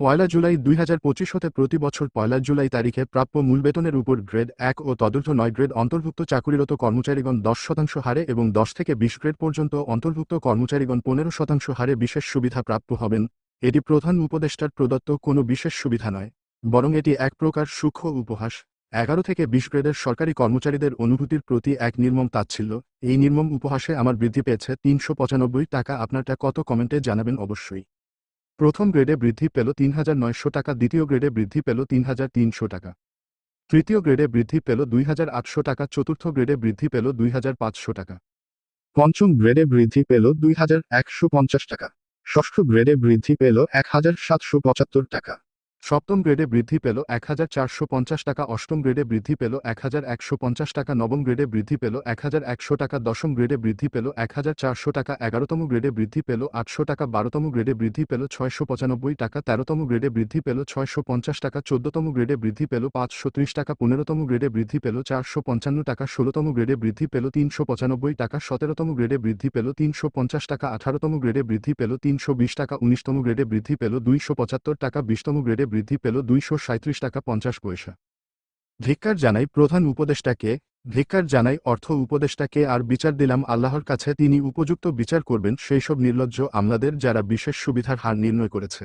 পয়লা জুলাই দুই হাজার পঁচিশ হতে প্রতি বছর পয়লা জুলাই তারিখে প্রাপ্য মূল বেতনের উপর গ্রেড এক ও তদূর্ধ্ব নয় গ্রেড অন্তর্ভুক্ত চাকুরিরত কর্মচারীগণ দশ শতাংশ হারে এবং দশ থেকে বিশ গ্রেড পর্যন্ত অন্তর্ভুক্ত কর্মচারীগণ পনেরো শতাংশ হারে বিশেষ সুবিধা প্রাপ্য হবেন। এটি প্রধান উপদেষ্টার প্রদত্ত কোনো বিশেষ সুবিধা নয়, বরং এটি এক প্রকার সূক্ষ্ম উপহাস। এগারো থেকে বিশ গ্রেডের সরকারি কর্মচারীদের অনুভূতির প্রতি এক নির্মম তাচ্ছিল্য। এই নির্মম উপহাসে আমার বৃদ্ধি পেয়েছে তিনশো পঁচানব্বই টাকা। আপনারটা কত কমেন্টে জানাবেন অবশ্যই। প্রথম গ্রেডে বৃদ্ধি পেল তিন হাজার নয়শো টাকা, দ্বিতীয় গ্রেডে বৃদ্ধি পেল তিন হাজার তিনশো টাকা। তৃতীয় গ্রেডে বৃদ্ধি পেল দুই হাজার আটশো টাকা, চতুর্থ গ্রেডে বৃদ্ধি পেল দুই হাজার পাঁচশো টাকা। পঞ্চম গ্রেডে বৃদ্ধি পেল দুই হাজার একশো পঞ্চাশ টাকা। ষষ্ঠ গ্রেডে বৃদ্ধি পেল এক হাজার সাতশো পঁচাত্তর টাকা। সপ্তম গ্রেডে বৃদ্ধি পেল এক হাজার চারশো পঞ্চাশ টাকা অষ্টম গ্রেডে বৃদ্ধি পেল এক হাজার একশো পঞ্চাশ টাকা নবম গ্রেডে বৃদ্ধি পেল এক হাজার একশো টাকা দশম গ্রেডে বৃদ্ধি পেল এক হাজার চারশো টাকা এগারোতম গ্রেডে বৃদ্ধি পেল আটশো টাকা বারোতম গ্রেডে বৃদ্ধি পেল ছয়শো পঁচানব্বই টাকা তেরোতম গ্রেডে বৃদ্ধি পেল ছয়শো পঞ্চাশ টাকা চোদ্দতম গ্রেডে বৃদ্ধি পেল পাঁচশো ত্রিশ টাকা পনেরোতম গ্রেডে বৃদ্ধি পেল চারশো পঞ্চান্ন টাকা ষোলোতম গ্রেডে বৃদ্ধি পেল তিনশো পঁচানব্বই টাকা সতেরোতম গ্রেডে বৃদ্ধি পেল তিনশো পঞ্চাশ টাকা আঠারোতম গ্রেডে বৃদ্ধি পেল তিনশো বিশ টাকা উনিশতম গ্রেডে বৃদ্ধি পেল দুইশো পঁচাত্তর টাকা বিশতম গ্রেডে বৃদ্ধি পেল দুইশো টাকা পঞ্চাশ পয়সা। ধিক্কার জানাই প্রধান উপদেষ্টাকে ধিক্কার জানাই অর্থ উপদেষ্টাকে আর বিচার দিলাম আল্লাহর কাছে। তিনি উপযুক্ত বিচার করবেন সেই সব নির্লজ্জ আমলাদের যারা বিশেষ সুবিধার হার নির্ণয় করেছে।